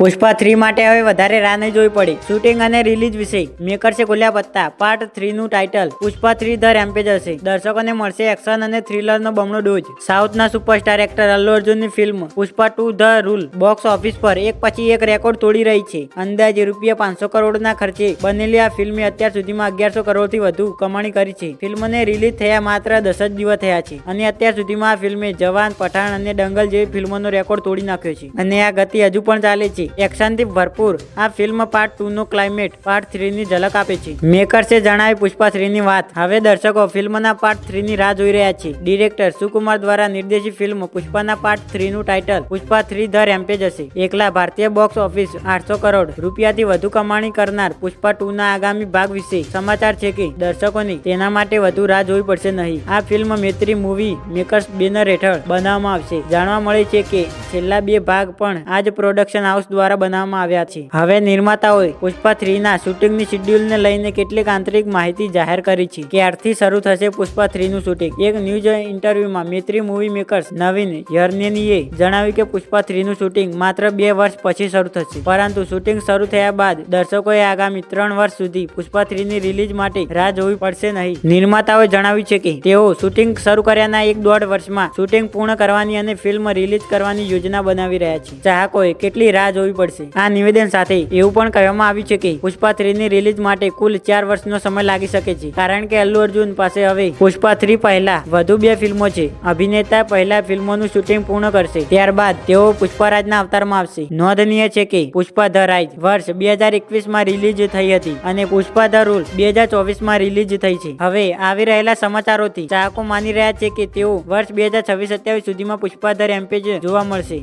Pushpa three માટે હવે વધારે રાહ નહીં જોવી પડી. શૂટિંગ અને રિલીઝ વિશે મેકર્સે ખોલ્યા પત્તા. પાર્ટ થ્રી નું title Pushpa three the rampage હશે. દર્શકોને મળશે એક્શન અને થ્રિલરનો બમણો ડોઝ. સાઉથના superstar actor Allu અર્જુનની film Pushpa two the rule box office પર એક પછી એક રેકોર્ડ તોડી રહી છે. અંદાજે રૂપિયા પાંચસો કરોડના ખર્ચે બનેલી આ ફિલ્મે અત્યાર સુધીમાં અગિયારસો કરોડથી વધુ કમાણી કરી છે. ફિલ્મને રિલીઝ થયા માત્ર દસ જ દિવસ થયા છે અને અત્યાર સુધીમાં આ ફિલ્મે જવાન, પઠાણ અને દંગલ જેવી ફિલ્મોનો રેકોર્ડ તોડી નાખ્યો છે. અને આ ગતિ હજુ પણ ચાલે છે. એક્શનથી ભરપૂર. આ ફિલ્મ પાર્ટ ટુ નું ક્લાઇમેટ પાર્ટ થ્રી ની ઝલક આપે છે. મેકર્સે જણાવી પુષ્પા થ્રી ની વાત. હવે દર્શકો, ફિલ્મના પાર્ટ થ્રી ની રાહ જોઈ રહ્યા છે. ડિરેક્ટર સુકુમાર દ્વારા નિર્દેશિત ફિલ્મ, પુષ્પાના પાર્ટ થ્રી નું title Pushpa three the rampage હશે. એકલા ભારતીય બોક્સ ઓફિસ આઠસો કરોડ રૂપિયાથી વધુ કમાણી કરનાર પુષ્પા ટુ ના આગામી ભાગ વિશે સમાચાર છે કે દર્શકોની તેના માટે વધુ રાહ જોવી પડશે નહીં. આ film Mythri movie makers banner હેઠળ બનાવવામાં આવશે. જાણવા મળે છે કે છેલ્લા બે ભાગ પણ આ જ પ્રોડક્શન હાઉસ દ્વારા બનાવવામાં આવ્યા છે. હવે નિર્માતાઓએ પુષ્પા થ્રી ના શૂટિંગની શેડ્યુલને લઈને કેટલીક આંતરિક માહિતી જાહેર કરી છે ક્યારથી શરૂ થશે પુષ્પા થ્રી નું શૂટિંગ. એક ન્યૂઝ ઇન્ટરવ્યુમાં મૈત્રી મૂવી મેકર્સ નવીન યર્નેનીએ જણાવ્યું કે પુષ્પા થ્રી નું શૂટિંગ માત્ર બે વર્ષ પછી શરૂ થશે. પરંતુ શૂટિંગ શરૂ થયા બાદ દર્શકોએ આગામી ત્રણ વર્ષ સુધી પુષ્પા થ્રી ની રિલીઝ માટે રાહ જોવી પડશે નહીં. નિર્માતાઓએ જણાવ્યું છે કે તેઓ શૂટિંગ શરૂ કર્યાના એક દોઢ વર્ષમાં શૂટિંગ પૂર્ણ કરવાની અને ફિલ્મ રિલીઝ કરવાની યોજના બનાવી રહ્યા છે. ચાહકોએ કેટલી રાહ જોવી પડશે. આ નિવેદન સાથે એવું પણ કહેવામાં આવ્યું છે કે પુષ્પા થ્રી ની રિલીઝ માટે કુલ ચાર વર્ષનો સમય લાગી શકે છે. કારણ કે અલ્લુ અર્જુન પાસે હવે પુષ્પા થ્રી પહેલા વધુ બે ફિલ્મો છે. અભિનેતા પહેલા ફિલ્મોનું શૂટિંગ પૂર્ણ કરશે. ત્યારબાદ તેઓ પુષ્પારાજના અવતારમાં આવશે. નોંધનીય છે કે પુષ્પા ધ રાઇઝ વર્ષ બે હજાર એકવીસમાં રિલીઝ થઈ હતી અને પુષ્પા ધ રૂલ બે હજાર ચોવીસમાં રિલીઝ થઈ છે. હવે આવી રહેલા સમાચારોથી ચાહકો માની રહ્યા છે કે તેઓ વર્ષ બે હજાર છવ્વીસ સત્યાવીસ સુધીમાં પુષ્પા ધ જોવા મળશે.